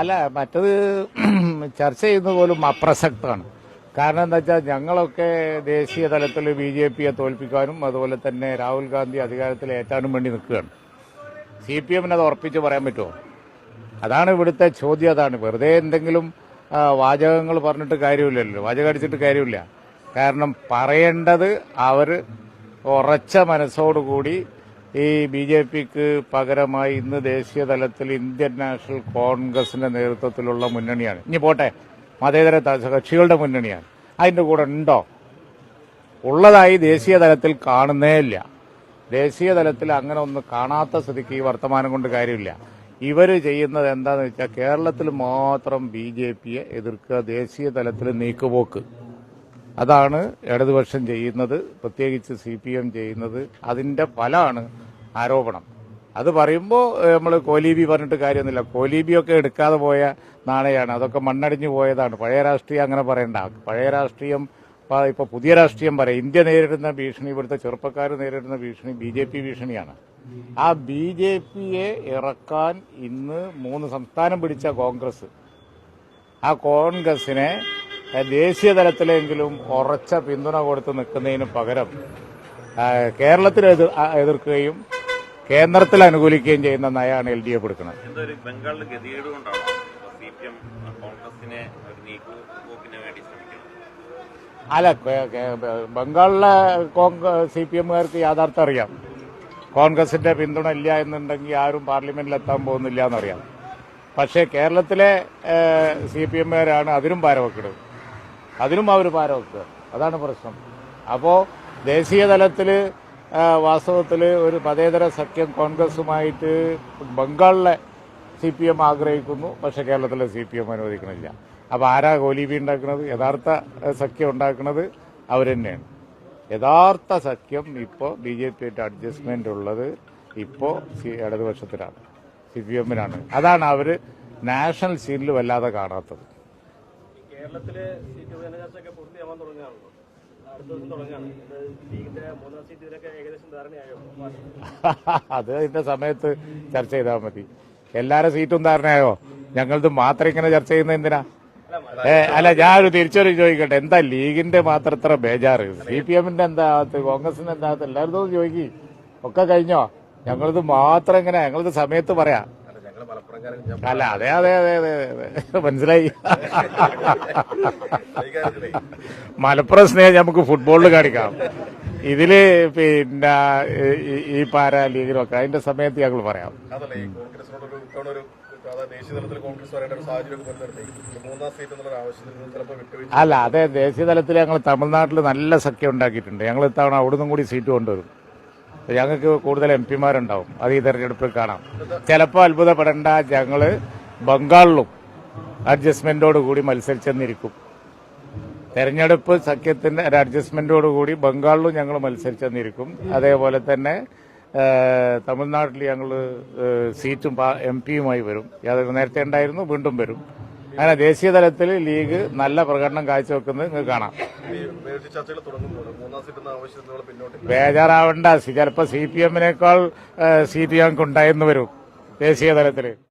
അല്ല മറ്റത് ചർച്ച ചെയ്യുന്നത് പോലും അപ്രസക്തമാണ്. കാരണം എന്താ വെച്ചാൽ ഞങ്ങളൊക്കെ ദേശീയ തലത്തിൽ ബി ജെ പിയെ തോൽപ്പിക്കാനും അതുപോലെ തന്നെ രാഹുൽ ഗാന്ധി അധികാരത്തിൽ ഏറ്റാനും വേണ്ടി നിൽക്കുകയാണ്. സി പി എമ്മിന് അത് ഉറപ്പിച്ച് പറയാൻ പറ്റുമോ? അതാണ് ഇവിടുത്തെ ചോദ്യം അതാണ്. വെറുതെ എന്തെങ്കിലും വാചകങ്ങൾ പറഞ്ഞിട്ട് കാര്യമില്ലല്ലോ. വാചകം അടിച്ചിട്ട് കാര്യമില്ല. കാരണം പറയേണ്ടത് അവർ ഉറച്ച മനസ്സോടുകൂടി ഈ ബി ജെ പിക്ക് പകരമായി ഇന്ന് ദേശീയ തലത്തിൽ ഇന്ത്യൻ നാഷണൽ കോൺഗ്രസിന്റെ നേതൃത്വത്തിലുള്ള മുന്നണിയാണ്. ഇനി പോട്ടെ മതേതര കക്ഷികളുടെ മുന്നണിയാണ്. അതിന്റെ കൂടെ ഉണ്ടോ? ഉള്ളതായി ദേശീയ തലത്തിൽ കാണുന്നേ ഇല്ല. ദേശീയ തലത്തിൽ അങ്ങനെ ഒന്ന് കാണാത്ത സ്ഥിതിക്ക് ഈ വർത്തമാനം കൊണ്ട് കാര്യമില്ല. ഇവർ ചെയ്യുന്നത് എന്താന്ന് വെച്ചാൽ കേരളത്തിൽ മാത്രം ബി ജെ പിയെ എതിർക്കുക ദേശീയ തലത്തിൽ നീക്കുപോക്ക്. അതാണ് ഇടതുപക്ഷം ചെയ്യുന്നത് പ്രത്യേകിച്ച് സി പി എം ചെയ്യുന്നത്. അതിന്റെ ഫലമാണ് ആരോപണം. അത് പറയുമ്പോൾ നമ്മൾ കോലീബി പറഞ്ഞിട്ട് കാര്യമൊന്നുമില്ല. കോലീബിയൊക്കെ എടുക്കാതെ പോയ നാണയാണ്. അതൊക്കെ മണ്ണടിഞ്ഞു പോയതാണ്. പഴയ രാഷ്ട്രീയം അങ്ങനെ പറയണ്ട. പഴയ രാഷ്ട്രീയം ഇപ്പൊ പുതിയ രാഷ്ട്രീയം പറയാം ഇന്ത്യ നേരിടുന്ന ഭീഷണി ഇവിടുത്തെ ചെറുപ്പക്കാർ നേരിടുന്ന ഭീഷണി ബി ജെ പി ഭീഷണിയാണ്. ആ ബി ജെ പിയെ ഇറക്കാൻ ഇന്ന് മൂന്ന് സംസ്ഥാനം പിടിച്ച കോൺഗ്രസ്. ആ കോൺഗ്രസിനെ ദേശീയ തലത്തിലെങ്കിലും ഉറച്ച പിന്തുണ കൊടുത്ത് നിൽക്കുന്നതിന് പകരം കേരളത്തിൽ എതിർ- എതിർക്കുകയും കേന്ദ്രത്തിൽ അനുകൂലിക്കുകയും ചെയ്യുന്ന നയമാണ് എൽ ഡി എഫ് എടുക്കുന്നത്. അല്ല ബംഗാളിലെ സി പി എമ്മുകാർക്ക് യാഥാർത്ഥ്യം അറിയാം. കോൺഗ്രസിന്റെ പിന്തുണ ഇല്ല എന്നുണ്ടെങ്കിൽ ആരും പാർലമെന്റിൽ എത്താൻ പോകുന്നില്ല എന്നറിയാം. പക്ഷേ കേരളത്തിലെ സി പി എമ്മുകാരാണ് അതിനും പാരവെക്കുന്നത് അതിനും അവർ പാരവെക്കുക അതാണ് പ്രശ്നം. അപ്പോൾ ദേശീയ തലത്തിൽ വാസ്തവത്തിൽ ഒരു മതേതര സഖ്യം കോൺഗ്രസുമായിട്ട് ബംഗാളിലെ സി പി എം ആഗ്രഹിക്കുന്നു പക്ഷെ കേരളത്തിലെ സി പി എം അനുവദിക്കണില്ല. അപ്പോൾ ആരാ കോലീബി ഉണ്ടാക്കുന്നത് യഥാർത്ഥ സഖ്യം ഉണ്ടാക്കുന്നത് അവർ തന്നെയാണ്. യഥാർത്ഥ സഖ്യം ഇപ്പോൾ ബി ജെ പി ആയിട്ട് അഡ്ജസ്റ്റ്മെന്റ് ഉള്ളത് ഇപ്പോൾ ഇടതുപക്ഷത്തിലാണ്. സി പി എമ്മിനാണ്. അതാണ് അവർ നാഷണൽ സീനിൽ വല്ലാതെ കാണാത്തത്. കേരളത്തിലെ സീറ്റ് വിഭജന ചർച്ചയൊക്കെ പൂർത്തിയാവാൻ തുടങ്ങുകയാണല്ലോ. അത് ഇന്ന സമയത്ത് ചർച്ച ചെയ്താൽ മതി. എല്ലാരും സീറ്റും ധാരണയായോ? ഞങ്ങളത് മാത്രം ഇങ്ങനെ ചർച്ച ചെയ്യുന്ന എന്തിനാ? ഏ അല്ല ഞാനൊരു തിരിച്ചൊരു ചോദിക്കട്ടെ. എന്താ ലീഗിന്റെ മാത്രം ഇത്ര ബേജാറ്? സി പി എമ്മിന്റെ എന്താ കോൺഗ്രസിന്റെ എന്താ എല്ലാരും ചോദിക്കി. ഒക്കെ കഴിഞ്ഞോ? ഞങ്ങളിത് മാത്രം ഇങ്ങനെ ഞങ്ങളിത് സമയത്ത് പറയാം. അല്ല അതെ അതെ അതെ അതെ അതെ മനസ്സിലായി. മലപ്പുറം സ്നേഹം നമുക്ക് ഫുട്ബോളിൽ കാണിക്കാം. ഇതിൽ പിന്നെ ഈ- പാരാ ലീഗിലൊക്കെ അതിന്റെ സമയത്ത് ഞങ്ങൾ പറയാം. അല്ല അതെ ദേശീയ തലത്തിൽ ഞങ്ങൾ തമിഴ്നാട്ടിൽ നല്ല സഖ്യം ഉണ്ടാക്കിയിട്ടുണ്ട്. ഞങ്ങൾ ഇത്തവണ അവിടുന്ന് കൂടി സീറ്റ് കൊണ്ടുവരും. ഞങ്ങൾക്ക് കൂടുതൽ എം പിമാരുണ്ടാവും. അത് ഈ തെരഞ്ഞെടുപ്പിൽ കാണാം. ചിലപ്പോൾ അത്ഭുതപ്പെടേണ്ട ഞങ്ങൾ ബംഗാളിലും അഡ്ജസ്റ്റ്മെന്റോട് കൂടി മത്സരിച്ചെന്നിരിക്കും. തെരഞ്ഞെടുപ്പ് സഖ്യത്തിന്റെ ഒരു അഡ്ജസ്റ്റ്മെന്റോട് കൂടി ബംഗാളിലും ഞങ്ങൾ മത്സരിച്ചെന്നിരിക്കും. അതേപോലെ തന്നെ തമിഴ്നാട്ടിൽ ഞങ്ങൾ സീറ്റും എം പിയുമായി വരും. നേരത്തെ ഉണ്ടായിരുന്നു വീണ്ടും വരും. അങ്ങനെ ദേശീയ തലത്തിൽ ലീഗ് നല്ല പ്രകടനം കാഴ്ചവെക്കുന്നത് നിങ്ങൾക്ക് കാണാം. ബേജാറാവണ്ട. ചിലപ്പോൾ സി പി എമ്മിനേക്കാൾ സീറ്റ് ഞങ്ങൾക്ക് ഉണ്ടായെന്ന് വരും ദേശീയ തലത്തിൽ